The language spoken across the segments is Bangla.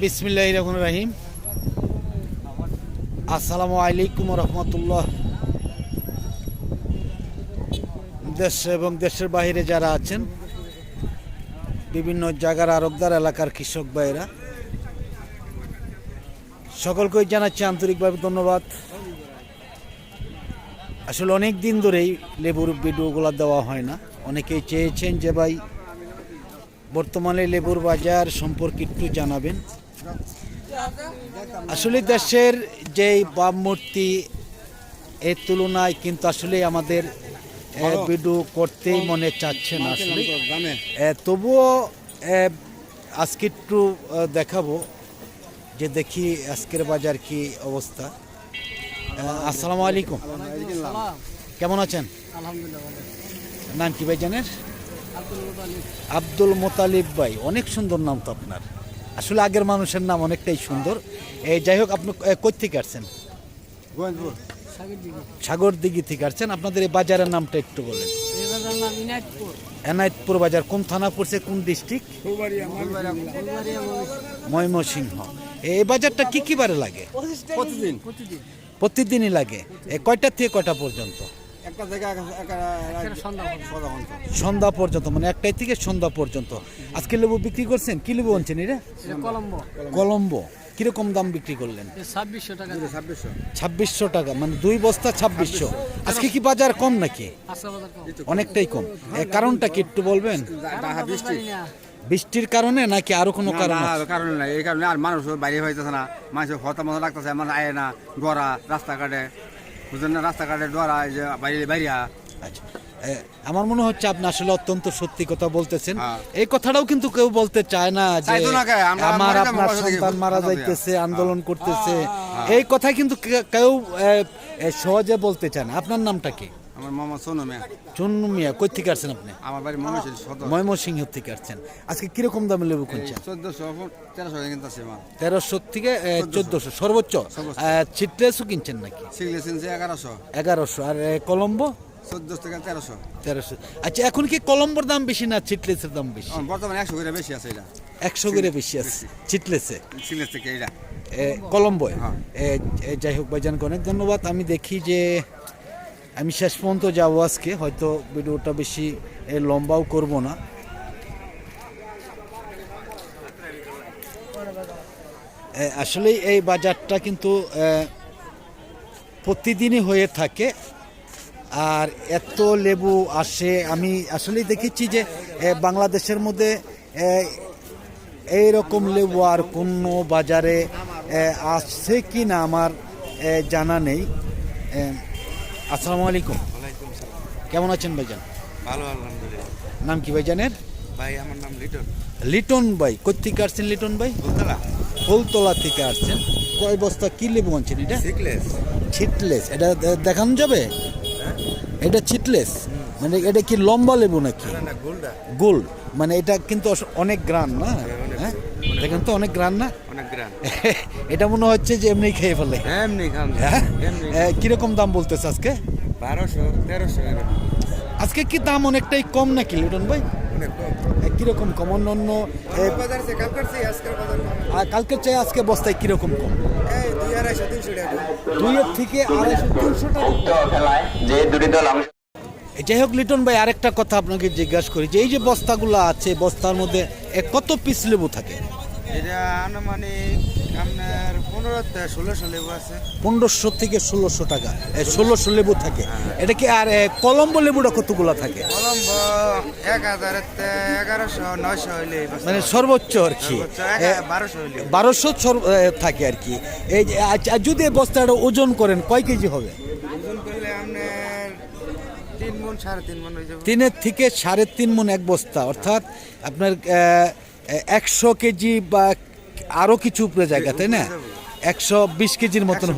বিসমিল্লাহ রহমান রাহিম। আসসালামু আলাইকুম রহমতুল্লাহ। দেশ এবং দেশের বাইরে যারা আছেন, বিভিন্ন জায়গার আরবদার এলাকার কৃষক ভাইরা সকলকেই জানাচ্ছি আন্তরিকভাবে ধন্যবাদ। আসলে অনেক দিন ধরেই লেবুর ভিডিওগুলো দেওয়া হয় না। অনেকেই চেয়েছেন যে ভাই বর্তমানে লেবুর বাজার সম্পর্কে একটু জানাবেন। আসলে দেশের যেই ভাবমূর্তি এর তুলনায় কিন্তু আসলে আমাদের এ, ভিডিও করতেই মনে চাচ্ছে না আসলে। তবুও আজকে একটু দেখাবো যে দেখি আজকের বাজার কি অবস্থা। আসসালামু আলাইকুম। কেমন আছেন? আলহামদুলিল্লাহ নাম কি ভাই জানেন আব্দুল মোতালিব ভাই অনেক সুন্দর নাম তো আপনার। আসলে আগের মানুষের নাম অনেকটাই সুন্দর। এই যাই হোক আপনি কই থেকে আসছেন? সাগর দিঘি থেকে আসছেন। আপনাদের এই বাজারের নামটা একটু বলেন। এই বাজার এনায়তপুর বাজার কোন থানা পড়ছে কোন ডিস্ট্রিক্ট? ময়মনসিংহ। এই বাজারটা কি কি বারে লাগে? প্রতিদিন। প্রতিদিন। প্রতিদিনই লাগে। এ কয়টা থেকে কয়টা পর্যন্ত? একটা থেকে সন্ধ্যা পর্যন্ত। মানে একটাই থেকে সন্ধ্যা পর্যন্ত। আজকে লেবু বিক্রি করছেন? কি লেবু আনছেন এটা? কলম্বো। কলম্বো। কীরকম দাম বিক্রি করলেন? ছাব্বিশশো টাকা। ছাব্বিশশো। টাকা মানে দুই বস্তা ছাব্বিশশো। আজকে কি বাজার কম নাকি? আজকে বাজার কম। অনেকটাই কম। কারণটা কি একটু বলবেন। বৃষ্টির কারণে নাকি আরও কোনো কারণ? কারণে নাই। এই কারণে আর মানুষ বাইরে হইতেছে না। মানুষ হতা মতো লাগতেছে মানুষ আয় না ডরা রাস্তাঘাটে। বুঝলেন না রাস্তাঘাটে ডরা যে বাইরে বাইরিয়া আচ্ছা আমার মনে হচ্ছে আপনি আসলে অত্যন্ত সত্যি কথা বলতেছেন। হ্যাঁ। এই কথাটাও কিন্তু কেউ বলতে চায় না যে আমরা আপনার সন্তান মারা যাইতেছে আন্দোলন করতেছে। এই কথা কিন্তু কেউ সহজে বলতে চায় না। আপনার নামটা কি? আমার মামা সোনু মেয়ে। চুন্নু মিয়া কই থেকে আসছেন আপনি? আমার বাড়ি মনে হয়েছিল শত ময়মনসিংহ থেকে আসছেন। আজকে কীরকম দামে লেবু কিনছেন চোদ্দশো তেরোশো কিন্তু আছে আমার তেরোশো থেকে চোদ্দশো। সর্বোচ্চ। ছিটলেসও কিনছেন নাকি? সিগলে চিনছে এগারোশো। এগারোশো। আর কলম্বো? চোদ্দশো থেকে তেরোশো। তেরোশো। আচ্ছা এখন কি কলম্বোর দাম বেশি না ছিটলেসের দাম বেশি? বর্তমানে একশো করে বেশি আছে এটা। একশো করে বেশি আছে। ছিটলেসে? সিগলে থেকে এটা কলম্বোয়? হ্যাঁ। যাই হোক ভাইজানকে অনেক ধন্যবাদ। আমি দেখি যে আমি শেষ পর্যন্ত যাব আজকে, হয়তো ভিডিওটা বেশি লম্বাও করব না। আসলে এই বাজারটা কিন্তু প্রতিদিনই হয়ে থাকে। আর এত লেবু আসে, আমি আসলেই দেখেছি যে বাংলাদেশের মধ্যে এই রকম লেবু আর কোনো বাজারে আসছে কি না আমার জানা নেই। আসসালামু আলাইকুম। কেমন আছেন ভাইজান? ভালো আলহামদুলিল্লাহ। নাম কি ভাইজানের? ভাই আমার নাম লিটন। লিটন ভাই কোথেকে আসছেন লিটন ভাই? বলতলা ফুলতলা থেকে আসছেন। কয় বস্তা কি লেবু আনছেন এটা? ছিটলেস ছিটলেস এটা দেখানো যাবে? এটা ছিটলেস মানে এটা কি লম্বা লেবু নাকি? না না গোল মানে এটা কিন্তু অনেক গ্রান না? হ্যাঁ দেখেন তো অনেক গ্রান না? গ্রাম। এটা মনে হচ্ছে যে এমনি খেয়ে ফেলে। এমনি খান হ্যাঁ? কীরকম দাম বলতেছে আজকে? বারোশো তেরোশো আজকে কি দাম অনেকটাই কম নাকি লিটন ভাই? কীরকম কম? অন্য অন্য কালকার আজকে বস্তায় কীরকম কম? দুইয়ের থেকে আড়াইশো তিনশো টাকা। যাই হোক লিটন ভাই আরেকটা কথা আপনাকে জিজ্ঞাসা করি যে এই যে বস্তাগুলো আছে বস্তার মধ্যে কত পিস লেবু থাকে? এটা আনুমানিক আপনার পনেরো ষোলোশো লেবু আছে। পনেরোশো থেকে ষোলোশো টাকা। ষোলোশো লেবু থাকে। এটা কি আর কলম্বো লেবুটা কতগুলো থাকে? কলম্ব এক হাজারের এগারোশো নয়শো হইলে মানে সর্বোচ্চ আর কি। বারোশো হইলে বারোশো থাকে আর কি। এই যে আচ্ছা, যদি বস্তাটা ওজন করেন কয় কেজি হবে? ওজন করলে আপনার তিন মন সাড়ে তিন মন হয়ে যাবে। তিনের থেকে সাড়ে তিন মন এক বস্তা অর্থাৎ আপনার একশো কেজি বা আরও কিছু উপরে জায়গা তাই না? একশো বিশ কেজির মতন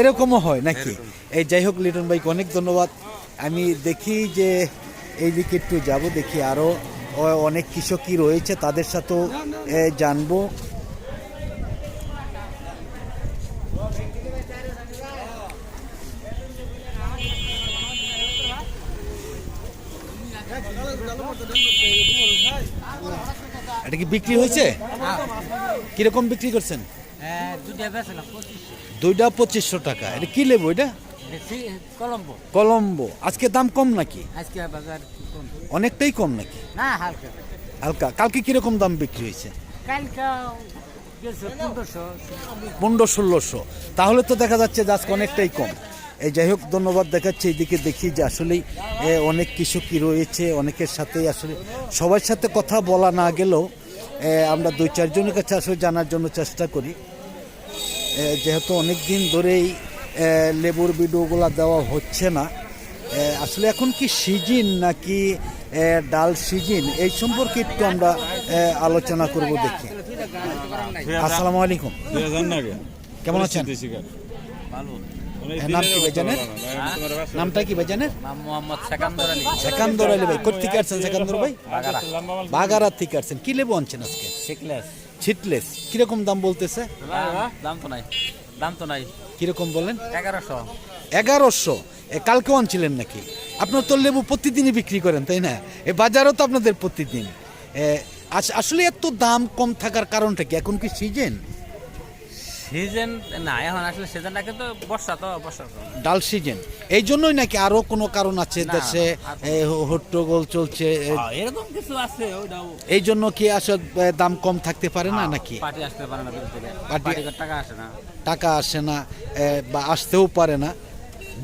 এরকমও হয় নাকি। এই যাই হোক লিটন ভাইকে অনেক ধন্যবাদ। আমি দেখি যে এইদিকে একটু যাব দেখি আরও অনেক কৃষকই রয়েছে তাদের সাথেও জানব। এটা কি বিক্রি হয়েছে? কীরকম বিক্রি করছেন? দুইটা পঁচিশশো টাকা। এটা কি লেবু এটা? কলম্বো। আজকে দাম কম নাকি? অনেকটাই কম নাকি? হালকা। কালকে কীরকম দাম বিক্রি হয়েছে? পনেরো ষোলোশো। তাহলে তো দেখা যাচ্ছে যে আজকে অনেকটাই কম। যাই হোক ধন্যবাদ দেখাচ্ছে এইদিকে দেখি যে আসলেই অনেক কৃষকই রয়েছে অনেকের সাথেই আসলে সবার সাথে কথা বলা না গেলেও আমরা দুই চারজনের কাছে আসলে জানার জন্য চেষ্টা করি। যেহেতু অনেক দিন ধরেই লেবুর ভিডিওগুলো দেওয়া হচ্ছে না আসলে এখন কি সিজিন নাকি ডাল সিজিন? এই সম্পর্কে একটু আমরা আলোচনা করব দেখি। আসসালামু আলাইকুম। কেমন আছেন? নাম কি ভাই জানেন নামটা কি ভাই জানেন মোহাম্মদ সেকান্দর আলী সেকান্দর আলী ভাই কোথা থেকে আসছেন সেকান্দর ভাই? বাগারা। থেকে আসছেন। কি লেবু আনছেন আজকে? শিখলেস ছিটলেস। কীরকম দাম বলতেছে? দাম তো নাই। দাম তো নাই। কীরকম বলেন? এগারোশো। এগারোশো? কালকেও আনছিলেন নাকি? আপনার তো লেবু প্রতিদিনই বিক্রি করেন তাই না? এ বাজারও তো আপনাদের প্রতিদিন। আসলে এত দাম কম থাকার কারণটা কি? এখন কি সিজন সিজন না এখন আসলে সিজনটা কিন্তু বর্ষা তো বর্ষা ডাল সিজন এই জন্যই নাকি আরও কোনো কারণ আছে দেশে হট্টগোল চলছে এরকম কিছু আছে এই জন্য কি আসলে দাম কম থাকতে পারে না নাকি? পার্টি আসতে পারে না পার্টি টাকা আসে না। টাকা আসে না বা আসতেও পারে না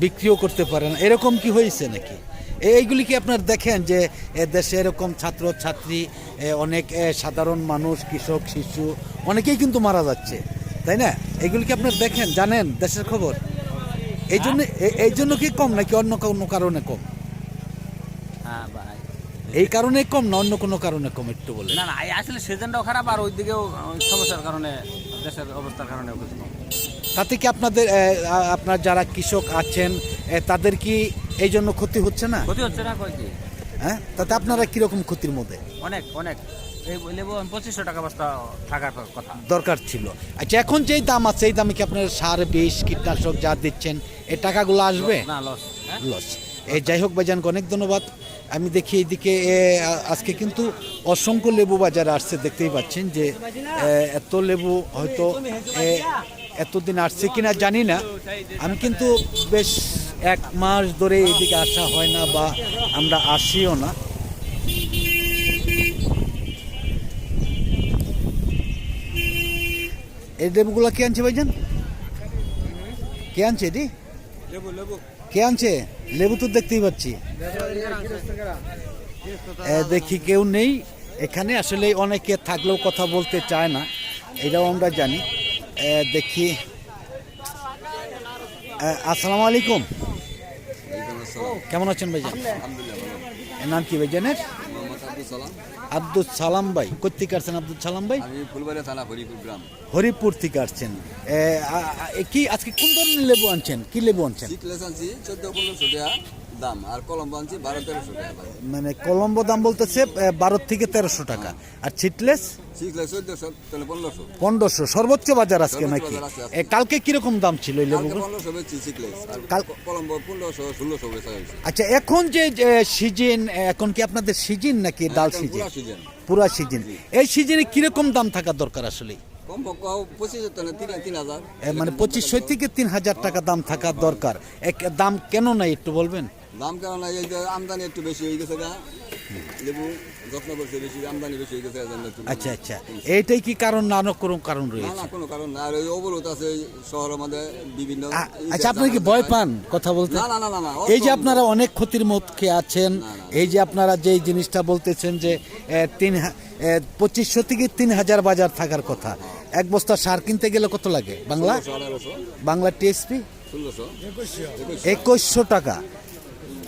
বিক্রিও করতে পারে না। এরকম কি হয়েছে নাকি? এইগুলি কি আপনার দেখেন যে দেশে এরকম ছাত্র ছাত্রী অনেক সাধারণ মানুষ কৃষক শিশু অনেকেই কিন্তু মারা যাচ্ছে। তাই না? এগুলি কি আপনার দেখেন জানেন দেশের খবর? এই জন্য এই জন্য কি কম নাকি অন্য কোনো কারণে কম? হ্যাঁ এই কারণে কম না অন্য কোনো কারণে কম একটু বলে? না না আসলে সিজনটাও খারাপ আর ওই দিকেও সমস্যার কারণে দেশের অবস্থার কারণে তাতে কি আপনাদের আপনার যারা কৃষক আছেন তাদের কি এই জন্য ক্ষতি হচ্ছে না? ক্ষতি হচ্ছে না কয় কি? হ্যাঁ? তাতে আপনারা কীরকম ক্ষতির মধ্যে? অনেক অনেক। এই লেবু পঁচিশশো টাকা বস্তা থাকার কথা। দরকার ছিল। আচ্ছা এখন যেই দাম আছে এই দামে কি আপনার সার বিষ কীটনাশক যা দিচ্ছেন এই টাকাগুলো আসবে? না লস লস এই যাই হোক ভাইজানকে অনেক ধন্যবাদ। আমি দেখি এইদিকে আজকে কিন্তু অসংখ্য লেবু বাজারে আসছে দেখতেই পাচ্ছেন যে এত লেবু হয়তো এতদিন আসছে কিনা জানি না। আমি কিন্তু বেশ এক মাস ধরে এদিকে আসা হয় না বা আমরা আসিও না। এই লেবুগুলো কে আনছে ভাইজান? কে আনছে এটি? কে আনছে? লেবু তো দেখতেই পাচ্ছি। দেখি কেউ নেই। এখানে আসলে অনেকে থাকলেও কথা বলতে চায় না এটাও আমরা জানি। দেখি। আসসালামু আলাইকুম। কেমন আছেন ভাইজান? নাম কি ভাইজানের? আব্দুল সালাম। ভাই কোথেকে আসছেন আব্দুল সালাম ভাই? হরিপুর গ্রাম। হরিপুর থেকে আসছেন। কি আজকে কোন ধরনের লেবু আনছেন? কি লেবু আনছেন? দাম আর কলম্বো আনছি বারো তেরোশো টাকা মানে কলম্বো দাম বলতেছে বারো থেকে তেরোশো টাকা। আর তাহলে পনেরোশো। সর্বোচ্চ বাজার আজকে নাকি? কালকে কীরকম দাম ছিল এই লেবুগুলো? আচ্ছা এখন যে সিজন এখন কি আপনাদের সিজন নাকি ডাল এখন সিজন। পুরা সিজন। এই সিজনে কীরকম দাম থাকা দরকার আসলে? মানে পঁচিশশো থেকে তিন হাজার টাকা দাম থাকা দরকার। এক দাম কেন নাই একটু বলবেন? দাম কেন নাই? আমদানি একটু বেশি হয়ে গেছে গা। লেবু যত্ন করছে বেশি আমদানি বেশি হয়ে গেছে আচ্ছা আচ্ছা। এইটাই কি কারণ না অন্য কোনো কারণ রয়েছে? না কোনো কারণ না। আর ওই অবরোধ আছে এই শহরের মধ্যে বিভিন্ন আচ্ছা আপনারা কি ভয় পান কথা বলতে? না না না না না এই যে আপনারা অনেক ক্ষতির মুখে আছেন। এই যে আপনারা যে জিনিসটা বলতেছেন যে তিন হা- পঁচিশশো থেকে তিন হাজার বাজার থাকার কথা। এক বস্তা সার কিনতে গেলে কত লাগে? বাংলা? বাংলা টিএসপি? একুশশো টাকা।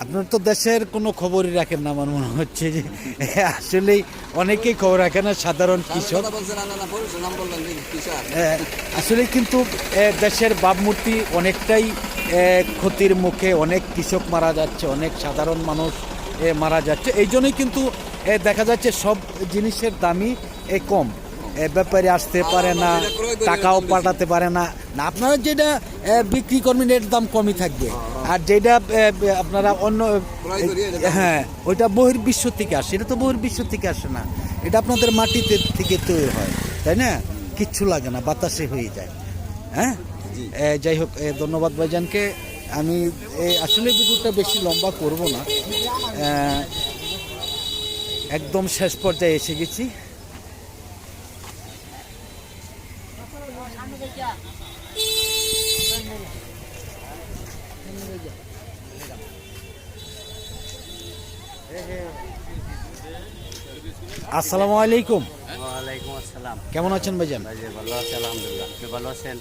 আপনার তো দেশের কোনো খবরই রাখেন না আমার মনে হচ্ছে যে আসলেই অনেকেই খবর রাখে না সাধারণ কৃষক। আসলে কিন্তু দেশের ভাবমূর্তি অনেকটাই ক্ষতির মুখে অনেক কৃষক মারা যাচ্ছে অনেক সাধারণ মানুষ এ, মারা যাচ্ছে। এই জন্যই কিন্তু দেখা যাচ্ছে সব জিনিসের দামই কম। ব্যাপারী আসতে পারে না, টাকাও পাঠাতে পারে না। আপনারা যেটা বিক্রি করবেন এর দাম কমই থাকবে। আর যেটা আপনারা অন্য হ্যাঁ ওইটা বহির্বিশ্ব থেকে আসে। এটা তো বহির্বিশ্ব থেকে আসে না। এটা আপনাদের মাটিতে থেকে তৈরি হয়, তাই না? কিচ্ছু লাগে না, বাতাসে হয়ে যায়। হ্যাঁ? যাই হোক ধন্যবাদ ভাইজানকে। আমি আসলে ভিডিওটা বেশি লম্বা করব না। একদম শেষ পর্যায়ে এসে গেছি। আসসালামু আলাইকুম। কেমন আছেন ভাইজান?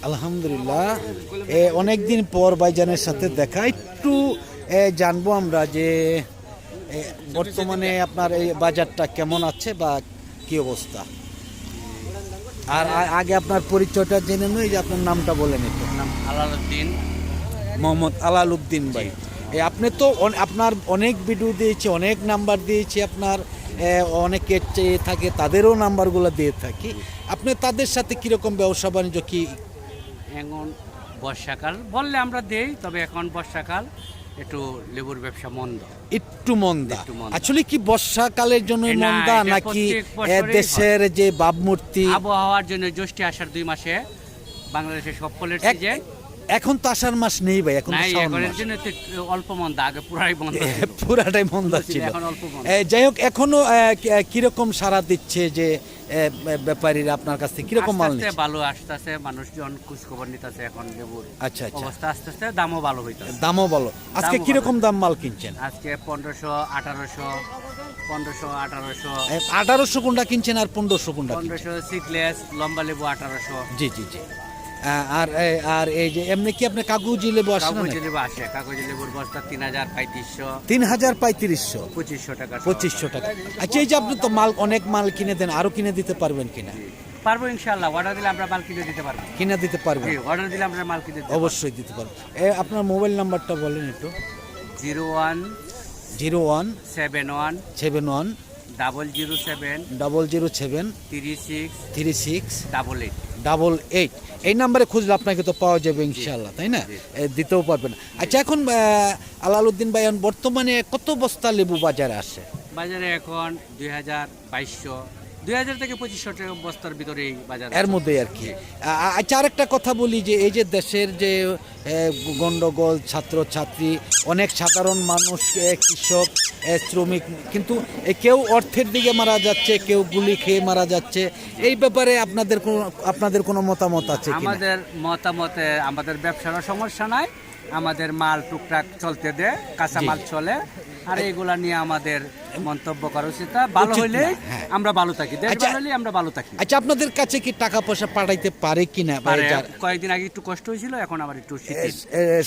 আলহামদুলিল্লাহ। অনেকদিন পর ভাইজানের সাথে দেখা। একটু জানব আমরা যে বর্তমানে আপনার এই বাজারটা কেমন আছে বা কি অবস্থা? আর আগে আপনার পরিচয়টা জেনে নই যে আপনার নামটা বলেন একটু। নাম আলাউদ্দিন মোহাম্মদ আলাল উদ্দিন ভাই আপনি তো আপনার অনেক ভিডিও দিয়েছে অনেক নাম্বার দিয়েছে আপনার। অনেকে চেয়ে থাকে তাদেরও নাম্বারগুলো দিয়ে থাকি। আপনি তাদের সাথে কীরকম ব্যবসা বাণিজ্য কি? এখন বর্ষাকাল বললে আমরা দেই তবে এখন বর্ষাকাল একটু লেবুর ব্যবসা মন্দ। একটু মন্দা। আসলে কি বর্ষাকালের জন্য মন্দা নাকি দেশের যে ভাবমূর্তি আবহাওয়ার জন্য জ্যৈষ্ঠী আষাঢ় দুই মাসে বাংলাদেশের সব ফলের সিজন এখন তো আষাঢ় মাস নেই ভাই এখন। জন্য অল্প মন্দা আগে পুরাই বন্ধ পুরাটাই মন্দা ছিল যাই হোক এখনও কীরকম সারা দিচ্ছে যে ব্যাপারীরা আপনার কাছ থেকে? কীরকম মাল নিচ্ছে? ভালো আসতেছে মানুষজন খোঁজ খবর নিতেছে এখন লেবুর আচ্ছা আচ্ছা। অবস্থা আস্তে আস্তে দামও ভালো হইতেছে। দামও বলো আজকে কীরকম দাম মাল কিনছেন? আজকে পনেরোশো আঠারোশো পনেরোশো আঠারোশো। আঠারোশো কোনটা কিনছেন আর পনেরোশো কোনটা পনেরোশো সিকলেস লম্বা লেবু আঠারোশো। জি জি জি। আর আর এই যে এমনি কি আপনি কাগজি লেবু আসে কাগজি লেবু আসে। কাগজি লেবুর বস্তা তিন হাজার পঁয়ত্রিশশো। তিন হাজার পঁয়ত্রিশশো? পঁচিশশো টাকা পঁচিশশো টাকা। আচ্ছা এই যে আপনি তো মাল অনেক মাল কিনে দেন আরও কিনে দিতে পারবেন কিনা? পারব ইনশাল্লাহ অর্ডার দিলে আমরা মাল কিনে দিতে পারব। কিনে দিতে পারবেন? জি অর্ডার দিলে আমরা মাল কিনে অবশ্যই দিতে পারবেন। এ আপনার মোবাইল নাম্বারটা বলেন একটু। Zero one zero one seven one seven one double zero seven double zero seven three six three six double eight. Double eight. এই নাম্বারে খুঁজলে আপনাকে তো পাওয়া যাবে ইনশাল্লাহ তাই না? দিতেও পারবেন। আচ্ছা এখন আলালউদ্দিন ভাই এখন বর্তমানে কত বস্তা লেবু বাজারে আসে? বাজারে এখন দুই হাজার বাইশশো দুই হাজার থেকে পঁচিশশো টাকা বস্তার ভিতরেই বাজার এর মধ্যেই আর কি। আচ্ছা আরেকটা কথা বলি যে এই যে দেশের যে এ, গন্ডগোল ছাত্র ছাত্রী অনেক সাধারণ মানুষ কৃষক শ্রমিক কিন্তু কেউ অর্থের দিকে মারা যাচ্ছে কেউ গুলি খেয়ে মারা যাচ্ছে। এই ব্যাপারে আপনাদের কোনো আপনাদের কোনো মতামত আছে আমাদের মতামতে আমাদের ব্যবসারও সমস্যা নাই আমাদের মাল টুকটাক চলতে দে কাঁচা মাল চলে। আর এইগুলা নিয়ে আমাদের মন্তব্য করা উচিত। ভালো হইলে হ্যাঁ। আমরা ভালো থাকি। দেশ আচ্ছা। ভালো আমরা ভালো থাকি। আচ্ছা আপনাদের কাছে কি টাকা পয়সা পাঠাইতে পারে কিনা? কয়েকদিন আগে একটু কষ্ট হয়েছিল এখন আবার একটু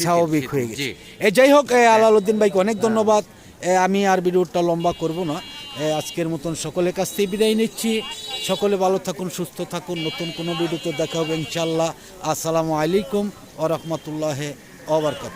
স্বাভাবিক হয়ে গেছে। যাই হোক এ, আলালউদ্দিন ভাইকে অনেক ধন্যবাদ। আমি আর ভিডিওটা লম্বা করব না। আজকের মতন সকলের কাছ থেকে বিদায় নিচ্ছি। সকলে ভালো থাকুন সুস্থ থাকুন। নতুন কোনো ভিডিওতে দেখা হবে ইনশাল্লাহ আসসালামু আলাইকুম ও রহমতুল্লাহ ওবরকাত